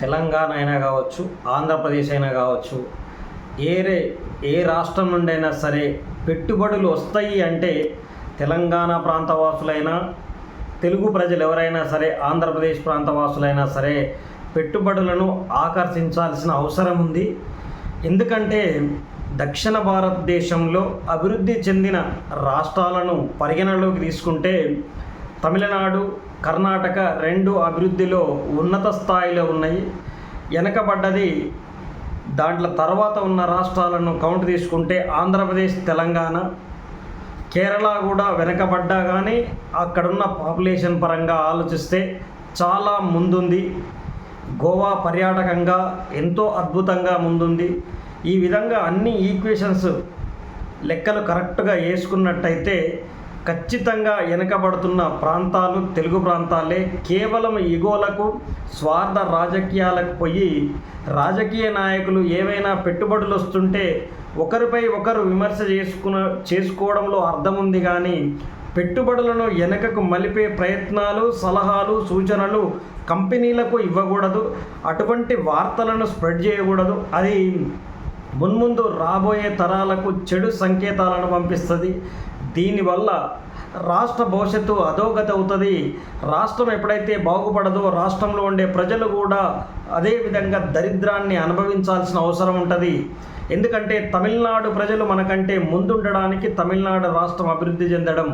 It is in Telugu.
తెలంగాణ అయినా కావచ్చు ఆంధ్రప్రదేశ్ అయినా కావచ్చు ఏరే ఏ రాష్ట్రం నుండి అయినా సరే పెట్టుబడులు వస్తాయి అంటే తెలంగాణ ప్రాంతవాసులైనా తెలుగు ప్రజలు ఎవరైనా సరే ఆంధ్రప్రదేశ్ ప్రాంతవాసులైనా సరే పెట్టుబడులను ఆకర్షించాల్సిన అవసరం ఉంది. ఎందుకంటే దక్షిణ భారతదేశంలో అభివృద్ధి చెందిన రాష్ట్రాలను పరిగణలోకి తీసుకుంటే తమిళనాడు కర్ణాటక రెండు అభివృద్ధిలో ఉన్నత స్థాయిలో ఉన్నాయి. వెనకబడ్డది దాంట్లో తర్వాత ఉన్న రాష్ట్రాలను కౌంట్ తీసుకుంటే ఆంధ్రప్రదేశ్ తెలంగాణ. కేరళ కూడా వెనకబడ్డా కానీ అక్కడున్న పాపులేషన్ పరంగా ఆలోచిస్తే చాలా ముందుంది. గోవా పర్యాటకంగా ఎంతో అద్భుతంగా ముందుంది. ఈ విధంగా అన్ని ఈక్వేషన్స్ లెక్కలు కరెక్ట్గా వేసుకున్నట్టయితే ఖచ్చితంగా వెనకబడుతున్న ప్రాంతాలు తెలుగు ప్రాంతాలే కేవలం ఇగోలకు స్వార్థ రాజకీయాలకు పోయి రాజకీయ నాయకులు ఏవైనా పెట్టుబడులు వస్తుంటే ఒకరిపై ఒకరు విమర్శ చేసుకున్న చేసుకోవడంలో అర్థం ఉంది కానీ పెట్టుబడులను వెనకకు మలిపే ప్రయత్నాలు సలహాలు సూచనలు కంపెనీలకు ఇవ్వకూడదు. అటువంటి వార్తలను స్ప్రెడ్ చేయకూడదు. అది మున్ముందు రాబోయే తరాలకు చెడు సంకేతాలను పంపిస్తుంది. దీనివల్ల రాష్ట్ర భవిష్యత్తు అధోగతి అవుతుంది. రాష్ట్రం ఎప్పుడైతే బాగుపడదో రాష్ట్రంలో ఉండే ప్రజలు కూడా అదే విధంగా దరిద్రాన్ని అనుభవించాల్సిన అవసరం ఉంటుంది. ఎందుకంటే తమిళనాడు ప్రజలు మనకంటే ముందుండడానికి తమిళనాడు రాష్ట్రం అభివృద్ధి చెందడం